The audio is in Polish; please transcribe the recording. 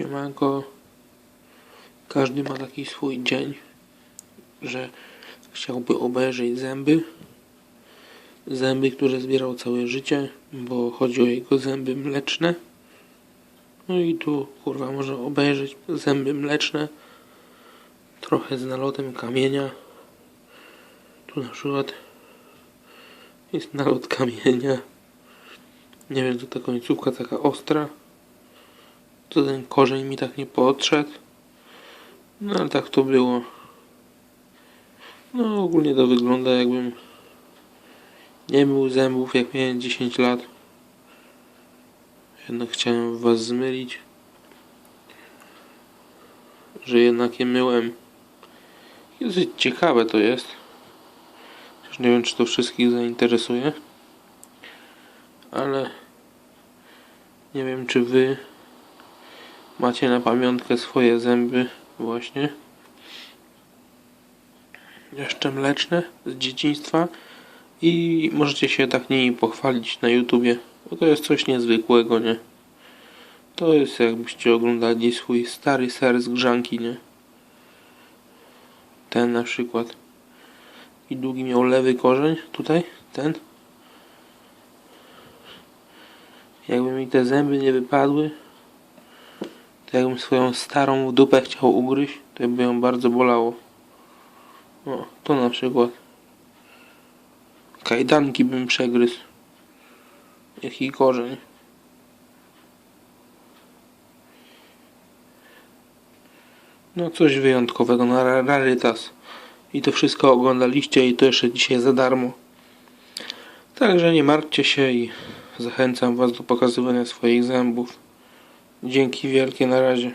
Siemanko. Każdy ma taki swój dzień, że chciałby obejrzeć zęby. Zęby, które zbierał całe życie, bo chodzi o jego zęby mleczne. No i tu kurwa może obejrzeć zęby mleczne. Trochę z nalotem kamienia. Tu na przykład jest nalot kamienia. Nie wiem, to ta końcówka taka ostra. To ten korzeń mi tak nie podszedł. No ale tak to było. No ogólnie to wygląda jakbym nie mył zębów jak miałem 10 lat. Jednak chciałem was zmylić. Że jednak je myłem. I Dosyć ciekawe to jest. Nie wiem czy to wszystkich zainteresuje. Ale nie wiem czy wy macie na pamiątkę swoje zęby właśnie jeszcze mleczne z dzieciństwa i możecie się tak nimi pochwalić na YouTubie, bo to jest coś niezwykłego, nie? To jest jakbyście oglądali swój stary ser z grzanki, nie? Ten na przykład. I długi miał lewy korzeń, tutaj, ten. Jakby mi te zęby nie wypadły, to jakbym swoją starą dupę chciał ugryźć, to by ją bardzo bolało. O, to na przykład. Kajdanki bym przegryzł. Jaki korzeń. No coś wyjątkowego na ra- rarytas. I to wszystko oglądaliście i to jeszcze dzisiaj za darmo. Także nie martwcie się i zachęcam Was do pokazywania swoich zębów. Dzięki wielkie na razie.